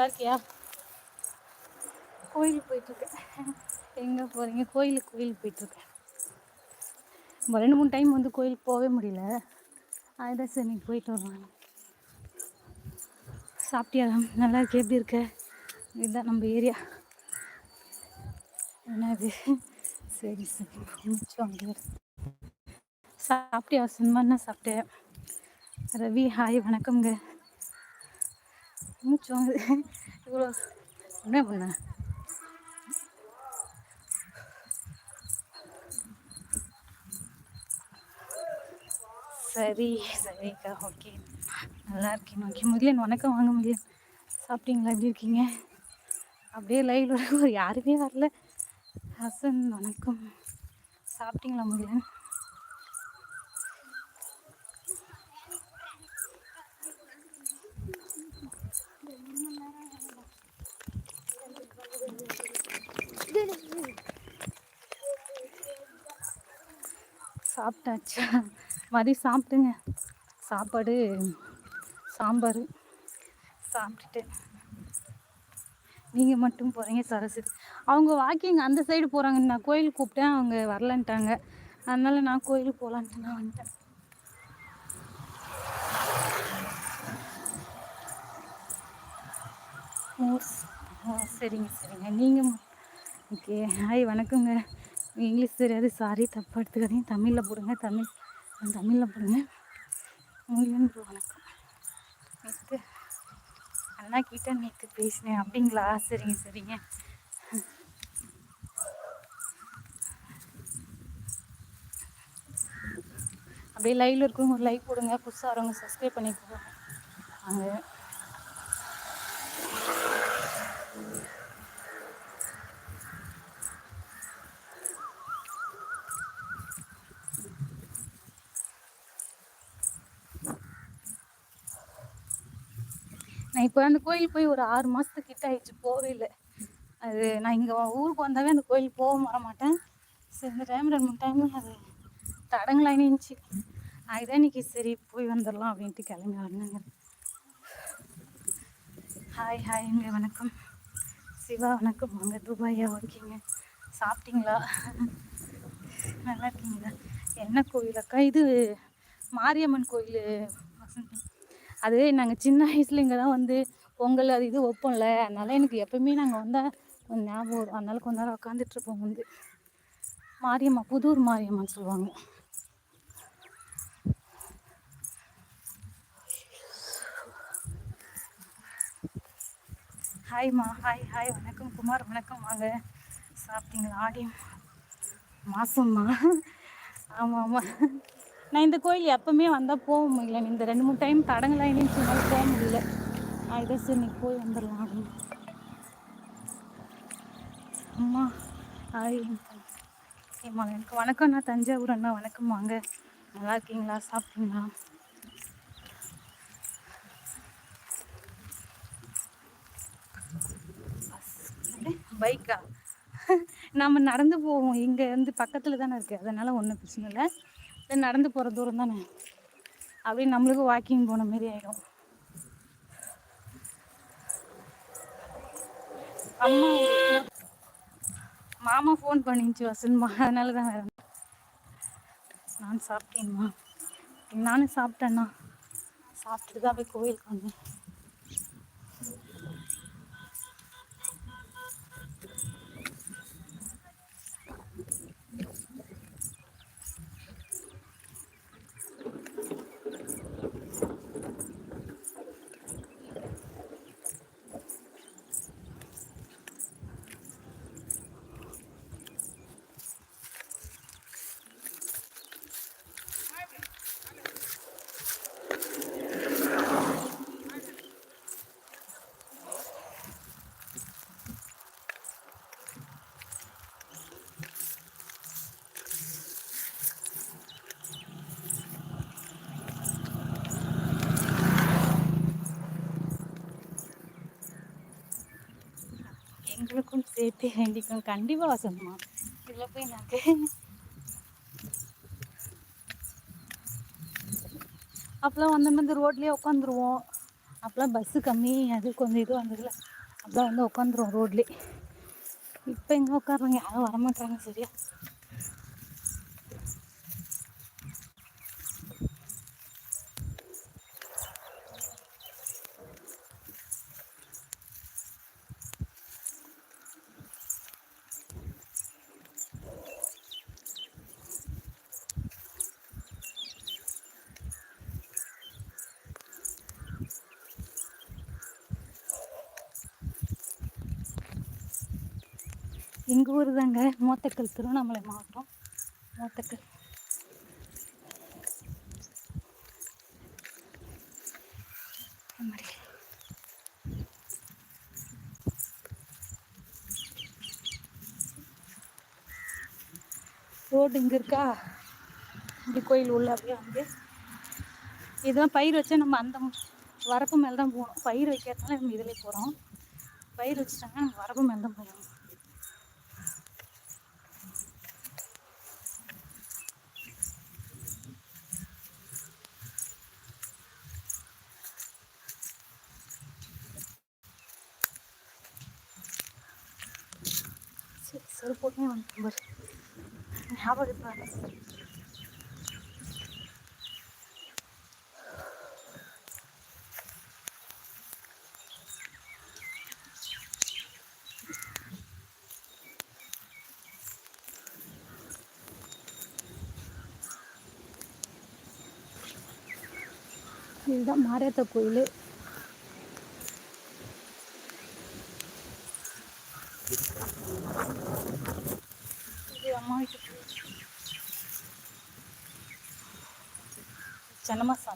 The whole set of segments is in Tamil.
நல்லா இருக்கியா கோயிலுக்கு போயிட்டுருக்கேன் எங்கே போகிறீங்க கோயிலுக்கு கோயிலுக்கு போயிட்டுருக்கேன் நம்ம ரெண்டு மூணு டைம் வந்து கோயிலுக்கு போகவே முடியல. அதுதான் சரி இன்னைக்கு போயிட்டு வருவாங்க சாப்பிட்டியா? நல்லா இருக்கு எப்படி இருக்க? இதுதான் நம்ம ஏரியா. என்னது? சரி சரி மிச்சம் அங்கே சாப்பிட்டியா? சினிமா என்ன சாப்பிட்டேன். ரவி ஹாய் வணக்கம்ங்க. மூச்சு வாங்குது இவ்வளோ என்ன பண்ண சரி சரிக்கா ஓகே நல்லா இருக்கேன் ஓகே முதலியன் வணக்கம் வாங்க முதலியன் சாப்பிட்டீங்களா எப்படி இருக்கீங்க. அப்படியே லைவ்ல யாருமே வரல. ஹசன் வணக்கம். சாப்பிட்டீங்களா முதலியன் சாப்பிட்டாச்சு. மதியம் சாப்பிட்டுங்க. சாப்பாடு சாம்பார். சாப்பிட்டுட்டு நீங்கள் மட்டும் போகிறீங்க சரஸ்வதி. அவங்க வாக்கிங் அந்த சைடு போகிறாங்க நான் கோயிலுக்கு கூப்பிட்டேன். அவங்க வரலன்ட்டாங்க. அதனால் நான் கோயிலுக்கு போகலான்ட்டு நான் வந்துட்டேன். ஓ ஓ சரிங்க சரிங்க. நீங்கள் ஓகே. ஹாய் வணக்கங்க. இங்கிலீஷ் தெரியாது. சாரி தப்பாக எடுத்துக்காதீங்க தமிழில் போடுங்க. தமிழ் தமிழில் போடுங்க. உங்களுக்கு வணக்கம். நேற்று அண்ணா கிட்ட நேற்று பேசினேன். அப்படிங்களா? சரிங்க சரிங்க. அப்படியே லைவ்ல இருக்கவங்க ஒரு லைக் போடுங்க. புதுசாக வரவங்க சப்ஸ்கிரைப் பண்ணிக்கோங்க. அங்கே நான் இப்போ அந்த கோயில் போய் ஒரு ஆறு மாதத்துக்கு கிட்ட ஆயிடுச்சு போகவே இல்லை. அது நான் இங்கே ஊருக்கு வந்தாவே அந்த கோயில் போக வர மாட்டேன் சரி இந்த டைம் ரெண்டு மூணு டைம் அது தடங்களாக இருந்துச்சு அதுதான் இன்னைக்கு? சரி போய் வந்துடலாம் அப்படின்ட்டு கிளம்பி வரணுங்க ஹாய் ஹாய்ங்க வணக்கம். சிவா வணக்கம். வாங்க துபாயா ஓகேங்க சாப்பிட்டீங்களா? நல்லா இருக்கீங்களா? என்ன கோயில் அக்கா? இது மாரியம்மன் கோயில் வசந்தி. அது நாங்கள் சின்ன வயசில் இங்கே தான் வந்து பொங்கல் அது இது வைப்போம்ல அதனால எனக்கு எப்பவுமே நாங்கள் வந்தால் கொஞ்சம் ஞாபகம் வரும். அதனால கொஞ்ச நேரம் உட்காந்துட்ருப்போம் வந்து. மாரியம்மா புதூர் மாரியம்மான்னு சொல்லுவாங்க. ஹாய்மா ஹாய் ஹாய். வணக்கம் குமார் வணக்கம். வாங்க. சாப்பிட்டீங்களா? ஆடியம் மாசம்மா. ஆமாம் ஆமாம் நான் இந்த கோயில் எப்பவுமே வந்தால் போக முடியல. இந்த ரெண்டு மூணு டைம் தடங்களாக இருந்துச்சுனால போக முடியல. நான் இதை சரி இன்னைக்கு போய் வந்துடலாம் அப்படின்னு. அம்மா ஹாய். ஏம்மா எனக்கு வணக்கம் நான் தஞ்சாவூர் அண்ணா வணக்கம் வாங்க. நல்லா இருக்கீங்களா? சாப்பிட்டீங்களா? பைக்கா? நம்ம நடந்து போவோம். இங்கே வந்து பக்கத்தில் தானே இருக்குது அதனால் ஒன்றும் பிரச்சனை இல்லை. இது நடந்து போகிற தூரம் தானே? அப்படியே நம்மளுக்கும் வாக்கிங் போன மாரி ஆயிடும். அம்மா மாமா ஃபோன் பண்ணிச்சு வசன்மா அதனால தான் வேறு நான் சாப்பிட்டேன்மா. நானும் சாப்பிட்டேண்ணா சாப்பிட்டுட்டு தான் போய் கோயிலுக்கு வந்தேன். சேர்த்து வேண்டிக்கும் கண்டிப்பாக வசந்தமா இதில் போய் நாக்கு அப்போலாம் வந்த மாதிரி ரோட்லேயே உட்காந்துருவோம் அப்போலாம் பஸ்ஸு கம்மி. அது கொஞ்சம் இது வந்ததில்ல அப்போலாம் வந்து உட்காந்துருவோம் ரோட்லேயே. இப்போ எங்கே உட்காடுறாங்க யாரும் வரமாட்டாங்க சரியா? எங்கள் ஊர் தாங்க மோத்தக்கல் திருவண்ணாமலை மாவட்டம். மோத்தக்கல். மாதிரி ரோடு இங்கே இருக்கா? இப்படி கோயில் உள்ள அப்படியே வந்து இதெல்லாம் பயிர் வச்சா நம்ம அந்த வரப்பு மேலே தான் போகணும். பயிர் வைக்கிறதுனால நம்ம இதில் போகிறோம் பயிர் வச்சுட்டாங்க நம்ம வரப்பு மேலே தான் போகணும் சரி சரி போட்டே வந்து பாரு ஞாபகம் இருப்பாரு இதுதான் மாரியாத்தா கோயில் nossa,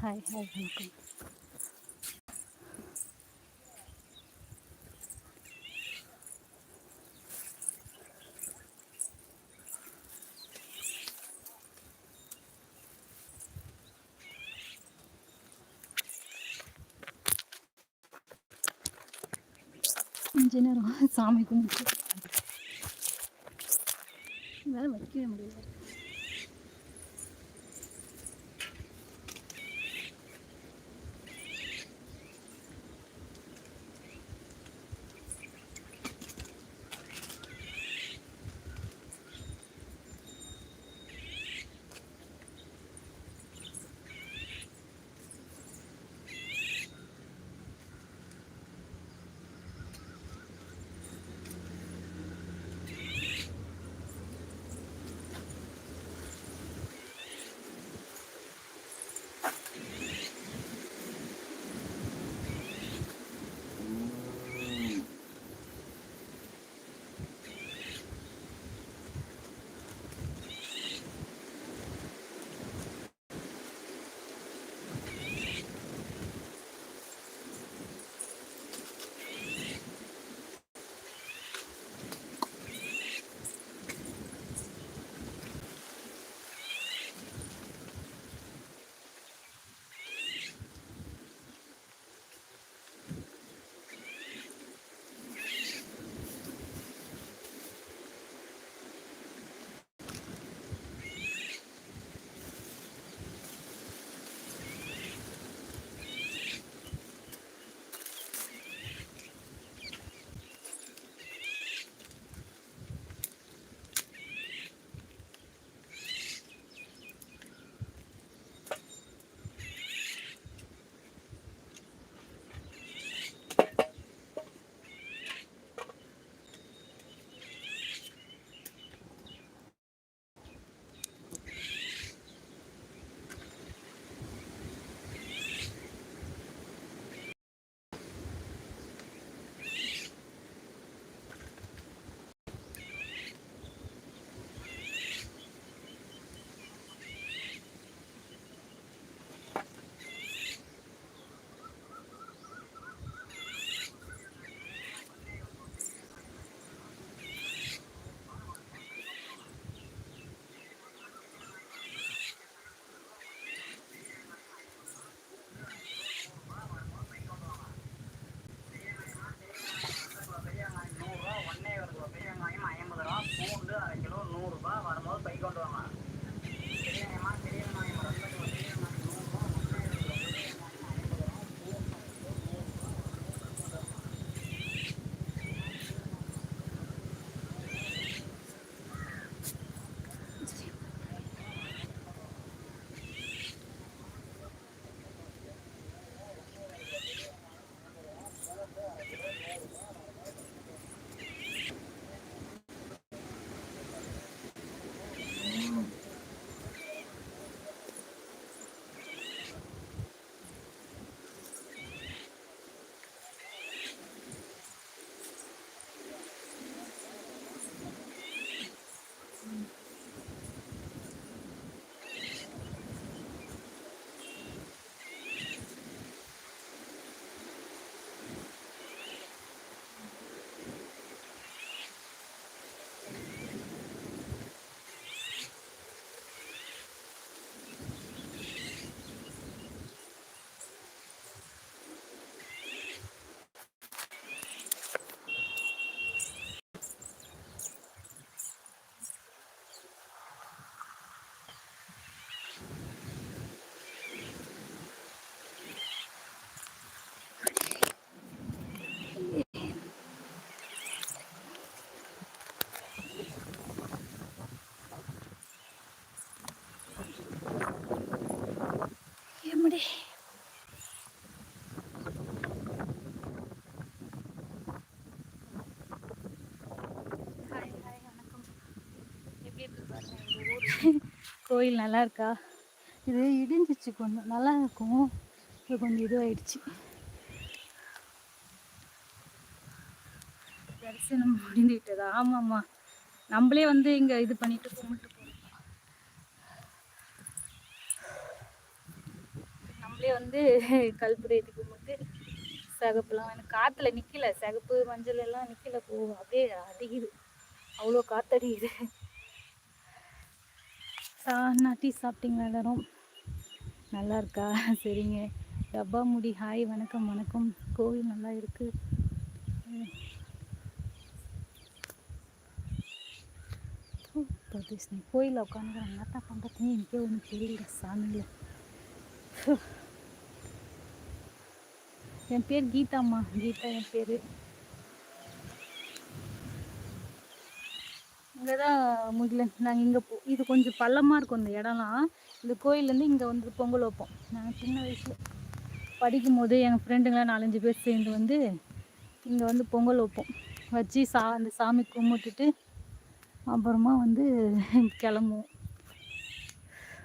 ஹாய் ஹாய் வணக்கம் கொஞ்ச நேரம் சாமி கும்பிட்டு வேலை வைக்கவே முடியல கோயில் நல்லா இருக்கா இது இடிஞ்சிச்சு கொஞ்சம். நல்லா இருக்கும் இப்போ கொஞ்சம் இதுவாயிடுச்சு. தரிசனம் முடிந்து விட்டதா ஆமாம்மா. நம்மளே வந்து இங்கே இது பண்ணிட்டு கும்பிட்டு போகணும் நம்மளே வந்து கல்புரை இது கும்பிட்டு சிகப்புலாம் எனக்கு காற்றுல நிற்கல சிகப்பு மஞ்சள் எல்லாம் நிற்கல போ. அப்படியே அடிக்குது. அவ்வளோ காற்றடிக்குது சாப்பிட்டா அண்ணா டீ சாப்பிட்டீங்களா எல்லாரும்? நல்லா இருக்கா சரிங்க. டப்பா முடி ஹாய் வணக்கம் வணக்கம். கோவில் நல்லா இருக்கு. பிரதேஷ்னி கோயிலில் உட்காந்துக்கிறேன் என்னத்தான் பண்ணுறதுன்னு எனக்கே ஒன்றும் தெரியல சாமியில். என் பேர் கீதாம்மா. கீதா என் பேர். இங்கே தான் முகிலன். நாங்கள் இங்கே போ இது கொஞ்சம் பள்ளமாக இருக்கும் இந்த இடம்லாம். இந்த கோயிலேருந்து இங்கே வந்து பொங்கல் வைப்போம். நாங்கள் சின்ன வயசில் படிக்கும் போது எங்கள் ஃப்ரெண்டுங்களாம் நாலஞ்சு பேர் சேர்ந்து வந்து இங்கே வந்து பொங்கல் வைப்போம். வச்சு சா அந்த சாமி கும்பிட்டுட்டு அப்புறமா வந்து கிளம்புவோம்.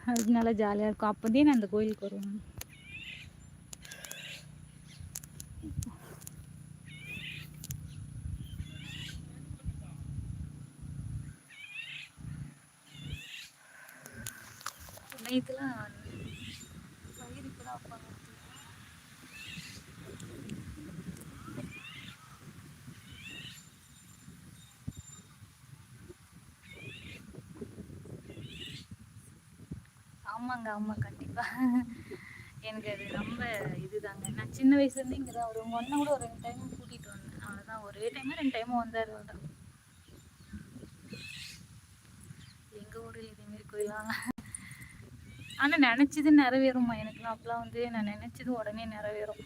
அது நல்லா ஜாலியாக இருக்கும். அப்போதே நான் அந்த கோயிலுக்கு வருவேன். நைட்டுலாம் பயிர் இப்போ தான் வைப்பாங்க. ஆமாங்க ஆமாம் கண்டிப்பாக எனக்கு அது ரொம்ப இதுதாங்க. நான் சின்ன வயசுலேருந்து இங்கே தான் ஒரு ஒன்றை கூட ஒரு ரெண்டு டைம் கூட்டிகிட்டு வந்தேன். அவ்வளோதான் ஒரே டைமு ரெண்டு டைமும் வந்தார் தான் எங்கள் ஊரில் இதேமாரி கோயிலாம் ஆனால் நினச்சது நிறைவேறும்மா. எனக்குலாம் அப்போலாம் வந்து நான் நினச்சது உடனே நிறைவேறும்.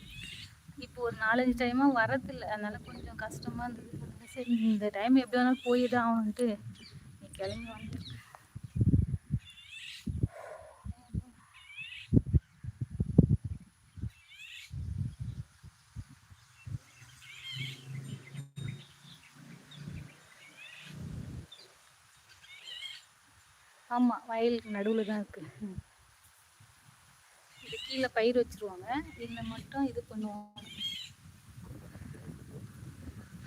இப்போ ஒரு நாலஞ்சு டைமாக வரதில்லை. அதனால் கொஞ்சம் கஷ்டமாக இருந்தது. சரி இந்த டைம் எப்படி வேணாலும் போய் தான் ஆகணுன்ட்டு நீ கிளம்பி வந்துட்டேன் ஆமாம் வயலுக்கு நடுவில் தான் இருக்குது கீழே பயிர் வச்சுருவாங்க. இதில் மட்டும் இது பண்ணுவோம்.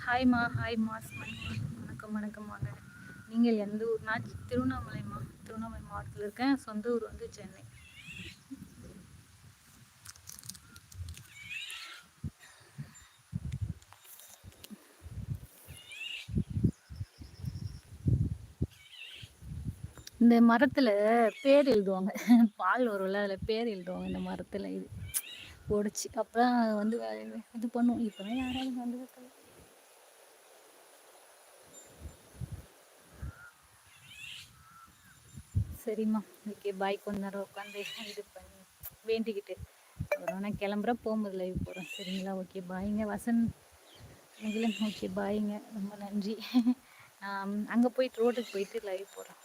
ஹாய்மா ஹாய்மா வணக்கம் வணக்கம் வாங்க. நீங்கள் எந்த ஊர் நான் திருவண்ணாமலைமா திருவண்ணாமலை மாவட்டத்தில் இருக்கேன். சொந்த ஊர் வந்து சென்னை. இந்த மரத்தில் பேர் எழுதுவாங்க. பால் வரும்ல அதில் பேர் எழுதுவாங்க இந்த மரத்தில் இது. ஒடிச்சு அப்புறம் வந்து இது பண்ணுவோம் இப்போதான் யாராவது வந்து சரிம்மா. Okay bye. கொஞ்ச நேரம் உட்காந்து இது பண்ணி வேண்டிக்கிட்டு. அப்புறம் நான் கிளம்புற போகும்போது லைவ் போகிறேன் சரிங்களா? ஓகே பாய்ங்க. வசந்த் நிகிலன் ஓகே பாய்ங்க. ரொம்ப நன்றி. அங்கே போயிட்டு ரோட்டுக்கு போயிட்டு லைவ் போகிறேன்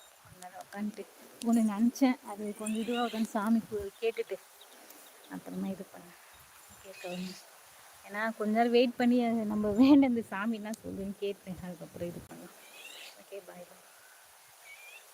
உட்காந்துட்டு ஒன்று நினச்சேன். அது கொஞ்சம் இதுவாக உட்காந்து சாமி கேட்டுட்டு அப்புறமா இது பண்ணேன் கேட்க ஏன்னா கொஞ்ச நேரம் வெயிட் பண்ணி நம்ம வேண்ட இந்த சாமின்னா சொல்லுன்னு கேட்டேன். அதுக்கப்புறம் இது பண்ணலாம். ஓகே பாய் பாய்